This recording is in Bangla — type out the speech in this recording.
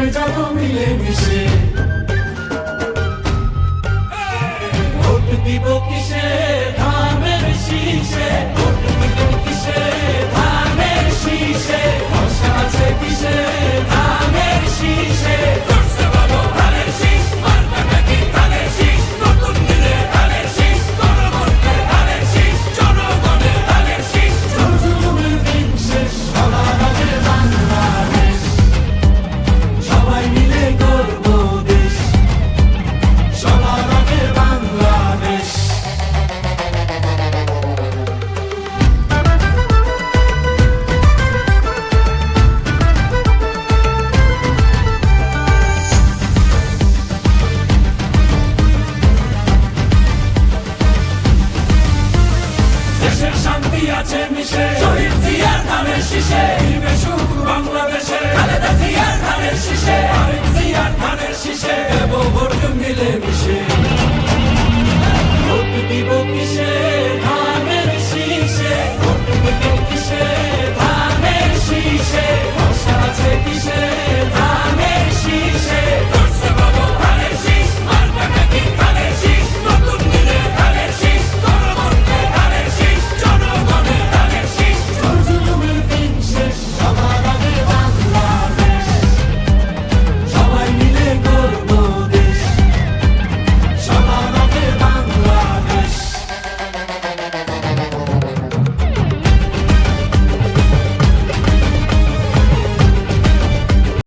চলবে চলো মিলে মিশে আছে মিশে। শহীদ জিয়ার ধানের শীষে। হিমে সুখ বাংলাদেশে। খালেদা জিয়ার ধানের শীষে। আরেক জিয়ার ধানের শীষে। দেব ভোট মিলে মিশে।